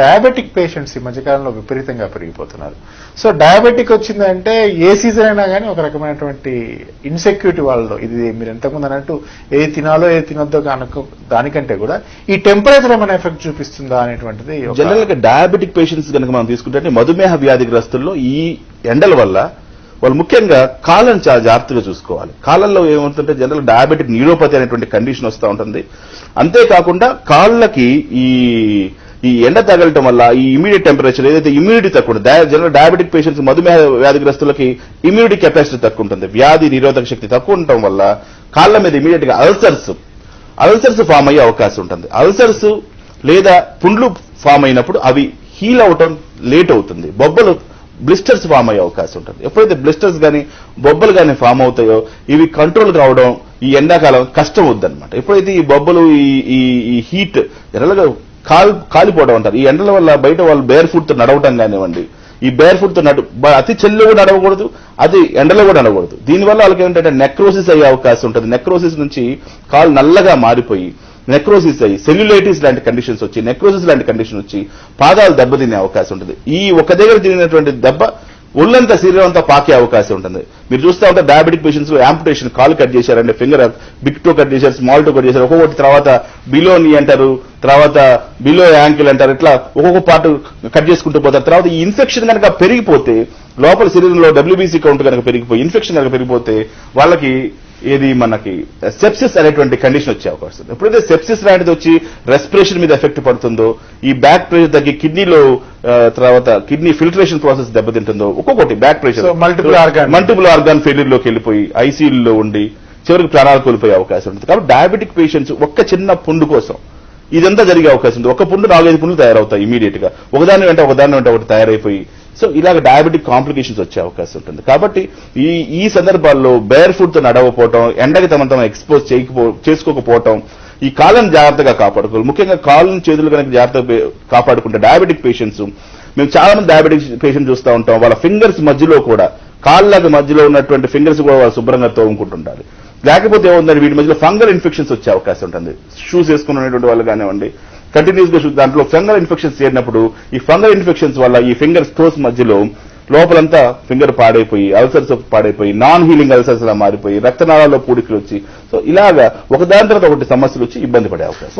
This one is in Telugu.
డయాబెటిక్ పేషెంట్స్ ఈ మధ్యకాలంలో విపరీతంగా పెరిగిపోతున్నారు. సో డయాబెటిక్ వచ్చిందంటే ఏ సీజన్ అయినా కానీ ఒక రకమైనటువంటి ఇన్సెక్యూరిటీ వాళ్ళలో. ఇది మీరు ఎంతకుముందు అన్నట్టు ఏది తినాలో ఏది తినొద్దో కనుక దానికంటే కూడా ఈ టెంపరేచర్ ఏమైనా ఎఫెక్ట్ చూపిస్తుందా అనేటువంటిది జనరల్గా డయాబెటిక్ పేషెంట్స్ కనుక మనం తీసుకుంటే మధుమేహ వ్యాధిగ్రస్తుల్లో ఈ ఎండల వల్ల వాళ్ళు ముఖ్యంగా కాలం చాలా జాగ్రత్తగా చూసుకోవాలి. కాలంలో ఏమవుతుంటే జనరల్ డయాబెటిక్ న్యూరోపతి అనేటువంటి కండిషన్ వస్తూ ఉంటుంది. అంతేకాకుండా కాళ్ళకి ఈ ఈ ఎండ తగలటం వల్ల ఈ ఇమీడియట్ టెంపరేచర్ ఏదైతే ఇమ్యూనిటీ తక్కువ జనరల్ డయాబెటిక్ పేషెంట్స్ మధుమేహ వ్యాధిగ్రస్తులకి ఇమ్యూనిటీ కెపాసిటీ తక్కువ ఉంటుంది. వ్యాధి నిరోధక శక్తి తక్కువ ఉండటం వల్ల కాళ్ళ మీద ఇమీడియట్గా అల్సర్స్ అల్సర్స్ ఫామ్ అయ్యే అవకాశం ఉంటుంది. అల్సర్స్ లేదా పుండ్లు ఫామ్ అయినప్పుడు అవి హీల్ అవటం లేట్ అవుతుంది. బొబ్బలు బ్లిస్టర్స్ ఫామ్ అయ్యే అవకాశం ఉంటుంది. ఎప్పుడైతే బ్లిస్టర్స్ కానీ బొబ్బలు కానీ ఫామ్ అవుతాయో ఇవి కంట్రోల్ కావడం ఈ ఎండాకాలం కష్టం అవుద్దన్నమాట ఎప్పుడైతే ఈ బొబ్బలు ఈ ఈ ఈ హీట్ జనరల్గా కాల్ కాలిపోవడం అంటారు ఈ ఎండల వల్ల బయట వాళ్ళు బేర్ ఫుడ్తో నడవటం కానివ్వండి ఈ బేర్ ఫుడ్తో నడు అతి చెల్లు కూడా నడవకూడదు అది ఎండలో కూడా నడవకూడదు. దీనివల్ల వాళ్ళకి ఏంటంటే నెక్రోసిస్ అయ్యే అవకాశం ఉంటుంది. నెక్రోసిస్ నుంచి కాలు నల్లగా మారిపోయి నెక్రోసిస్ అయ్యి సెల్యులైటిస్ లాంటి కండిషన్స్ వచ్చి నెక్రోసిస్ లాంటి కండిషన్ వచ్చి పాదాలు దెబ్బతినే అవకాశం ఉంటుంది. ఈ ఒక దగ్గర తిరిగినటువంటి దెబ్బ ఒళ్ళంతా శరీరం అంతా పాకే అవకాశం ఉంటుంది. మీరు చూస్తూ ఉంటే డయాబెటిక్ పేషెంట్స్లో యాంపుటేషన్ కాలు కట్ చేశారంటే ఫింగర్ బిగ్ టో కట్ చేశారు స్మాల్ టూ కట్ చేశారు ఒక్కొక్కటి తర్వాత బిలో నీ అంటారు తర్వాత బిలో యాంకిల్ అంటారు ఇట్లా ఒక్కొక్క పార్ట్ కట్ చేసుకుంటూ పోతారు. తర్వాత ఈ ఇన్ఫెక్షన్ కనుక పెరిగిపోతే లోపల శరీరంలో డబ్ల్యూబీసీ కౌంట్ కనుక పెరిగిపోయి ఇన్ఫెక్షన్ కనుక పెరిగిపోతే వాళ్ళకి ఏది మనకి సెప్సిస్ అనేటువంటి కండిషన్ వచ్చే అవకాశం ఉంది. ఎప్పుడైతే సెప్సిస్ లాంటిది వచ్చి రెస్పిరేషన్ మీద ఎఫెక్ట్ పడుతుందో ఈ బ్యాక్ ప్రెషర్ తగ్గి కిడ్నీలో తర్వాత కిడ్నీ ఫిల్టరేషన్ ప్రాసెస్ దెబ్బతింటుందో ఒక్కొక్కటి back pressure multiple organ- multiple organ ఫెయిల్యూర్లోకి వెళ్ళిపోయి ఐసీయూలో ఉండి చివరికి ప్రాణాలు కోల్పోయే అవకాశం ఉంటుంది. కాబట్టి డయాబెటిక్ పేషెంట్స్ ఒక్క చిన్న పుండు కోసం ఇదంతా జరిగే అవకాశం ఉంది. ఒక పుండు నాలుగైదు పుండ్లు తయారవుతాయి ఇమీడియట్గా. ఒకదాని వెంట ఒకదాని వెంట ఒకటి తయారైపోయి సో ఇలాగ డయాబెటిక్ కాంప్లికేషన్స్ వచ్చే అవకాశం ఉంటుంది. కాబట్టి ఈ ఈ సందర్భాల్లో బేర్ ఫుడ్తో నడవపోవటం ఎండకి తమ తమ ఎక్స్పోజ్ చేయకపో చేసుకోకపోవటం ఈ కాళ్ళను జాగ్రత్తగా కాపాడుకోవాలి. ముఖ్యంగా కాళ్ళను చేతులు కనుక జాగ్రత్తగా కాపాడుకుంటే డయాబెటిక్ పేషెంట్స్ మేము చాలా మంది డయాబెటిక్ పేషెంట్ చూస్తూ ఉంటాం. వాళ్ళ ఫింగర్స్ మధ్యలో కూడా కాళ్ళకి మధ్యలో ఉన్నటువంటి ఫింగర్స్ కూడా వాళ్ళు శుభ్రంగా తోముకుంటుండాలి లేకపోతే ఏముందంటే వీటి మధ్యలో ఫంగల్ ఇన్ఫెక్షన్స్ వచ్చే అవకాశం ఉంటుంది. షూస్ వేసుకున్నటువంటి వాళ్ళు కానివ్వండి కంటిన్యూస్గా దాంట్లో ఫంగల్ ఇన్ఫెక్షన్స్ చేరినప్పుడు ఈ ఫంగల్ ఇన్ఫెక్షన్స్ వల్ల ఈ ఫింగర్ స్టోస్ మధ్యలో లోపలంతా ఫింగర్ పాడైపోయి అల్సర్స్ పాడైపోయి నాన్ హీలింగ్ అల్సర్స్ లా మారిపోయి రక్తనాళాల్లో పూడికలు వచ్చి సో ఇలాగా ఒకదాని తర్వాత ఒకటి సమస్యలు వచ్చి ఇబ్బంది పడే అవకాశం.